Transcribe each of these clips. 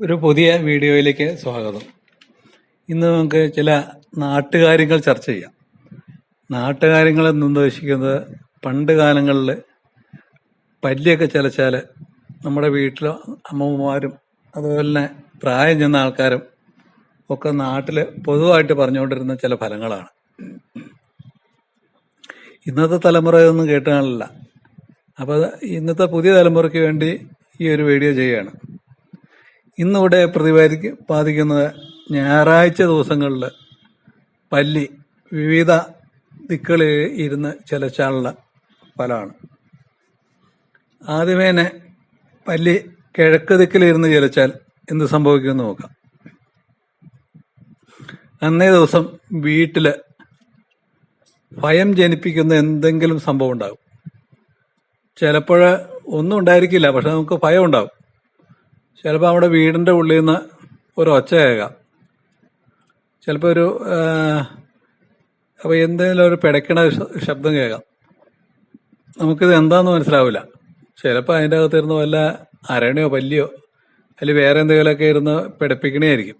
ഒരു പുതിയ വീഡിയോയിലേക്ക് സ്വാഗതം. ഇന്ന് നമുക്ക് ചില നാട്ടുകാര്യങ്ങൾ ചർച്ച ചെയ്യാം. നാട്ടുകാര്യങ്ങൾ എന്ന് ഉദ്ദേശിക്കുന്നത് പണ്ട് കാലങ്ങളിൽ പല്ലിയൊക്കെ ചിലച്ചാൽ നമ്മുടെ വീട്ടിലെ അമ്മമാരും അതുപോലെ തന്നെ പ്രായം ചെന്ന ആൾക്കാരും ഒക്കെ നാട്ടിൽ പൊതുവായിട്ട് പറഞ്ഞുകൊണ്ടിരുന്ന ചില ഫലങ്ങളാണ്. ഇന്നത്തെ തലമുറ ഇതൊന്നും കേട്ടാണല്ല അപ്പോൾ ഇന്നത്തെ പുതിയ തലമുറയ്ക്ക് വേണ്ടി ഈ ഒരു വീഡിയോ ചെയ്യുകയാണ്. ഇന്നിവിടെ പ്രതിപാദിക്കുന്നത് ഞായറാഴ്ച ദിവസങ്ങളിൽ പല്ലി വിവിധ ദിക്കുകളിൽ ഇരുന്ന് ചിലച്ചാളുള്ള ഫലമാണ്. ആദ്യമേനെ പല്ലി കിഴക്ക് ദിക്കിലിരുന്ന് ചിലച്ചാൽ എന്ത് സംഭവിക്കുമെന്ന് നോക്കാം. അന്നേ ദിവസം വീട്ടിൽ ഭയം ജനിപ്പിക്കുന്ന എന്തെങ്കിലും സംഭവം ഉണ്ടാകും. ചിലപ്പോൾ ഒന്നും ഉണ്ടായിരിക്കില്ല പക്ഷെ നമുക്ക് ഭയം ഉണ്ടാകും. ചിലപ്പോൾ നമ്മുടെ വീടിന്റെ ഉള്ളിൽ നിന്ന് ഒരു ഒച്ച കേൾക്കാം. ചിലപ്പോൾ ഒരു അപ്പോൾ എന്തെങ്കിലും ഒരു പിടയ്ക്കണ ശബ്ദം കേൾക്കാം. നമുക്കിത് എന്താണെന്ന് മനസ്സിലാവില്ല. ചിലപ്പോൾ അതിന്റെ അകത്തിരുന്ന് വല്ല അരണയോ പല്ലിയോ അല്ലെങ്കിൽ വേറെ എന്തെങ്കിലുമൊക്കെ ഇരുന്ന് പിടപ്പിക്കണേയായിരിക്കും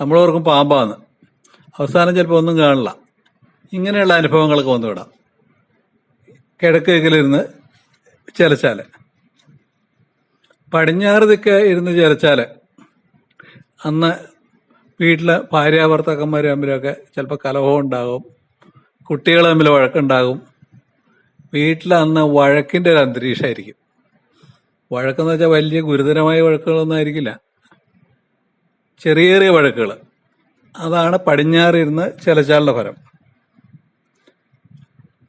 നമ്മളോർക്കും പാമ്പാന്ന്. അവസാനം ചിലപ്പോൾ ഒന്നും കാണില്ല. ഇങ്ങനെയുള്ള അനുഭവങ്ങളൊക്കെ വന്നുവിടാം. വിടാം ദിക്കിലിരുന്ന് ചിലച്ചാൽ. പടിഞ്ഞാറ് ദിക്ക് ഇരുന്ന് ചിലച്ചാൽ അന്ന് വീട്ടിലെ ഭാര്യാഭർത്താക്കന്മാർ തമ്മിലൊക്കെ ചിലപ്പോൾ കലഹം ഉണ്ടാകും കുട്ടികൾ തമ്മിൽ വഴക്കുണ്ടാകും. വീട്ടിൽ അന്ന് വഴക്കിന്റെ ഒരു അന്തരീക്ഷമായിരിക്കും. വഴക്കെന്ന് വെച്ചാൽ വലിയ ഗുരുതരമായ വഴക്കുകളൊന്നും ആയിരിക്കില്ല. ചെറിയ ചെറിയ വഴക്കുകൾ അതാണ് പടിഞ്ഞാറ് ഇരുന്ന് ചിലച്ചാളുടെ ഫലം.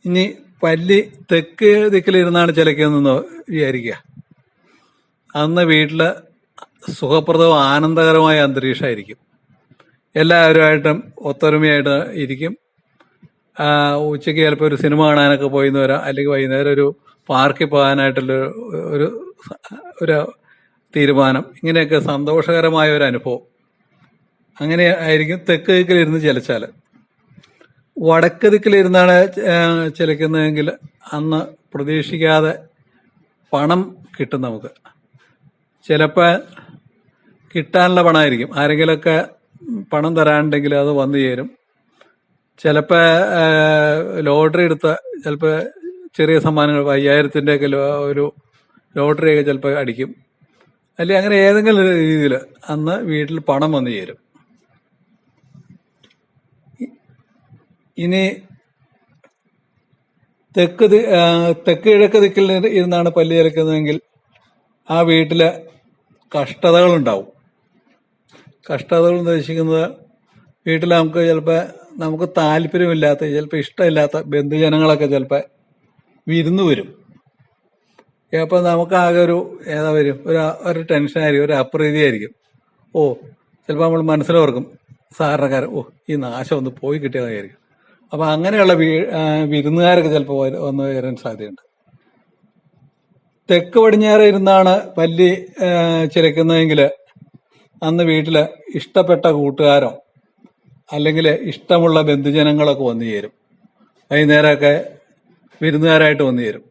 ഇനി പല്ലി തെക്ക് ദിക്കിലിരുന്നാണ് ചിലക്കുന്നതെന്ന് വിചാരിക്കുക. അന്ന് വീട്ടിൽ സുഖപ്രദവും ആനന്ദകരമായ അന്തരീക്ഷമായിരിക്കും. എല്ലാവരുമായിട്ടും ഒത്തൊരുമയായിട്ട് ഇരിക്കും. ഉച്ചയ്ക്ക് ചിലപ്പോൾ ഒരു സിനിമ കാണാനൊക്കെ പോയി എന്ന് വരാം. അല്ലെങ്കിൽ വൈകുന്നേരം ഒരു പാർക്കിൽ പോകാനായിട്ടുള്ള ഒരു ഒരു തീരുമാനം. ഇങ്ങനെയൊക്കെ സന്തോഷകരമായ ഒരു അനുഭവം. അങ്ങനെ ആയിരിക്കും. തെക്ക് ദിക്കിലിരുന്ന് ചിലച്ചാൽ വടക്ക് ദിക്കിലിരുന്നാണ് ചിലക്കുന്നതെങ്കിൽ അന്ന് പ്രതീക്ഷിക്കാതെ പണം കിട്ടും നമുക്ക്. ചിലപ്പോൾ കിട്ടാനുള്ള പണമായിരിക്കും ആരെങ്കിലുമൊക്കെ പണം തരാനുണ്ടെങ്കിൽ അത് വന്നു ചേരും. ചിലപ്പോൾ ലോട്ടറി എടുത്ത ചിലപ്പോൾ ചെറിയ സമ്മാനങ്ങൾ അയ്യായിരത്തിന്റെ ഒക്കെ ഒരു ലോട്ടറിയൊക്കെ ചിലപ്പോൾ അടിക്കും. അല്ലെങ്കിൽ അങ്ങനെ ഏതെങ്കിലും രീതിയിൽ അന്ന് വീട്ടിൽ പണം വന്നു ചേരും. ഇനി തെക്ക് തെക്ക് കിഴക്ക് ദിക്കിൽ ഇരുന്നാണ് പല്ല് ചേർക്കുന്നതെങ്കിൽ ആ വീട്ടിൽ കഷ്ടതകളുണ്ടാവും. കഷ്ടതകൾ ഉദ്ദേശിക്കുന്നത് വീട്ടിൽ നമുക്ക് ചിലപ്പോൾ നമുക്ക് താല്പര്യമില്ലാത്ത ചിലപ്പോൾ ഇഷ്ടമില്ലാത്ത ബന്ധുജനങ്ങളൊക്കെ ചിലപ്പോൾ വിരുന്ന് വരും. അപ്പോൾ നമുക്ക് ആകെ ഒരു ഏതാ വരും? ഒരു ഒരു ടെൻഷനായിരിക്കും ഒരു അപ്രീതിയായിരിക്കും ഓ ചിലപ്പോൾ നമ്മൾ മനസ്സിലോർക്കും സാധാരണക്കാരൻ ഓ ഈ നാശം ഒന്ന് പോയി കിട്ടിയതായിരിക്കും. അപ്പോൾ അങ്ങനെയുള്ള വിരുന്നുകാരൊക്കെ ചിലപ്പോൾ വന്ന് വരാൻ സാധ്യതയുണ്ട്. തെക്ക് പടിഞ്ഞാറ് ഇരുന്നാണ് പല്ലി ചിരക്കുന്നതെങ്കിൽ അന്ന് വീട്ടിൽ ഇഷ്ടപ്പെട്ട കൂട്ടുകാരോ അല്ലെങ്കിൽ ഇഷ്ടമുള്ള ബന്ധുജനങ്ങളൊക്കെ വന്നു ചേരും. വൈകുന്നേരമൊക്കെ വിരുന്നുകാരായിട്ട് വന്നു ചേരും.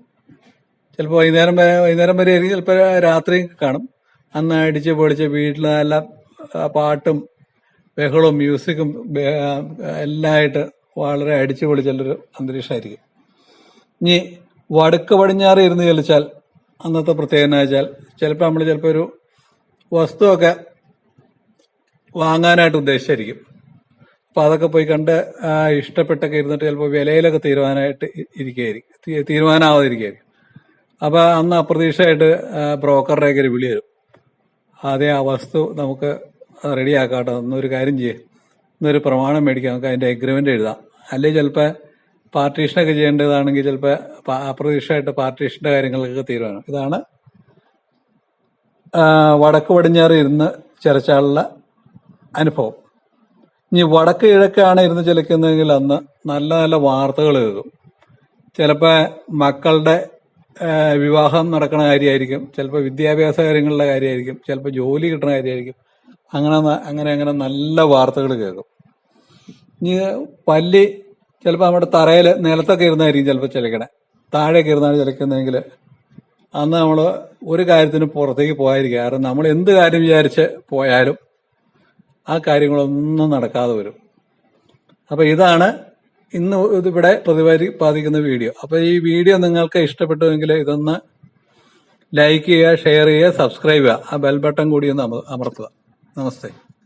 ചിലപ്പോൾ വൈകുന്നേരം വൈകുന്നേരം വരെ ആയിരിക്കും ചിലപ്പോൾ രാത്രി കാണും. അന്ന് അടിച്ച് പൊളിച്ച് വീട്ടിൽ നല്ല പാട്ടും ബഹളവും മ്യൂസിക്കും എല്ലായിട്ട് വളരെ അടിച്ചു പൊളിച്ചുള്ളൊരു അന്തരീക്ഷമായിരിക്കും. ഇനി വടക്ക് പടിഞ്ഞാറ് ഇരുന്ന് ചലിച്ചാൽ അന്നത്തെ പ്രത്യേകത എന്ന് വെച്ചാൽ ചിലപ്പോൾ നമ്മൾ ചിലപ്പോൾ ഒരു വസ്തുവൊക്കെ വാങ്ങാനായിട്ട് ഉദ്ദേശിച്ചായിരിക്കും. അപ്പോൾ അതൊക്കെ പോയി കണ്ട് ഇഷ്ടപ്പെട്ടൊക്കെ ഇരുന്നിട്ട് ചിലപ്പോൾ വിലയിലൊക്കെ തീരുമാനമായിട്ട് ഇരിക്കുകയായിരിക്കും തീരുമാനമാവാതിരിക്കുകയായിരിക്കും അപ്പോൾ അന്ന് അപ്രതീക്ഷയായിട്ട് ബ്രോക്കറുടെയൊക്കെ ഒരു വിളി വരും. അതേ ആ വസ്തു നമുക്ക് റെഡിയാക്കാട്ടോ എന്നൊരു കാര്യം ചെയ്യേ. എന്നൊരു പ്രമാണം മേടിക്കാം നമുക്ക് അതിന്റെ എഗ്രിമെന്റ് എഴുതാം. അല്ലെങ്കിൽ ചിലപ്പോൾ പാർട്ടീഷനൊക്കെ ചെയ്യേണ്ടതാണെങ്കിൽ ചിലപ്പോൾ അപ്രതീക്ഷിതമായിട്ട് പാർട്ടീഷന്റെ കാര്യങ്ങളൊക്കെ തീരുമാനം. ഇതാണ് വടക്ക് പടിഞ്ഞാറ് ഇരുന്ന് ചിരച്ചാളുള്ള അനുഭവം. ഇനി വടക്ക് കിഴക്കാണ് ഇരുന്ന് ചിലക്കുന്നതെങ്കിൽ അന്ന് നല്ല നല്ല വാർത്തകൾ കേൾക്കും. ചിലപ്പോൾ മക്കളുടെ വിവാഹം നടക്കുന്ന കാര്യമായിരിക്കും ചിലപ്പോൾ വിദ്യാഭ്യാസ കാര്യങ്ങളുടെ കാര്യമായിരിക്കും ചിലപ്പോൾ ജോലി കിട്ടുന്ന കാര്യമായിരിക്കും. അങ്ങനെ അങ്ങനെ അങ്ങനെ നല്ല വാർത്തകൾ കേൾക്കും. ഇനി പല്ലി ചിലപ്പോൾ നമ്മുടെ തറയിൽ നിലത്തൊക്കെ ഇരുന്നായിരിക്കും ചിലപ്പോൾ ചിലക്കണേ. താഴേക്ക് ഇരുന്നാണ് ചിലക്കുന്നതെങ്കിൽ അന്ന് നമ്മൾ ഒരു കാര്യത്തിന് പുറത്തേക്ക് പോകാതിരിക്കുക. കാരണം നമ്മൾ എന്ത് കാര്യം വിചാരിച്ച് പോയാലും ആ കാര്യങ്ങളൊന്നും നടക്കാതെ വരും. അപ്പൊ ഇതാണ് ഇന്ന് ഇതിവിടെ പ്രതിപാദിക്കുന്ന വീഡിയോ. അപ്പൊ ഈ വീഡിയോ നിങ്ങൾക്ക് ഇഷ്ടപ്പെട്ടുവെങ്കിൽ ഇതൊന്ന് ലൈക്ക് ചെയ്യുക ഷെയർ ചെയ്യുക സബ്സ്ക്രൈബ് ചെയ്യുക. ആ ബെൽ ബട്ടൺ കൂടി ഒന്ന് അമർത്തുക. നമസ്തേ.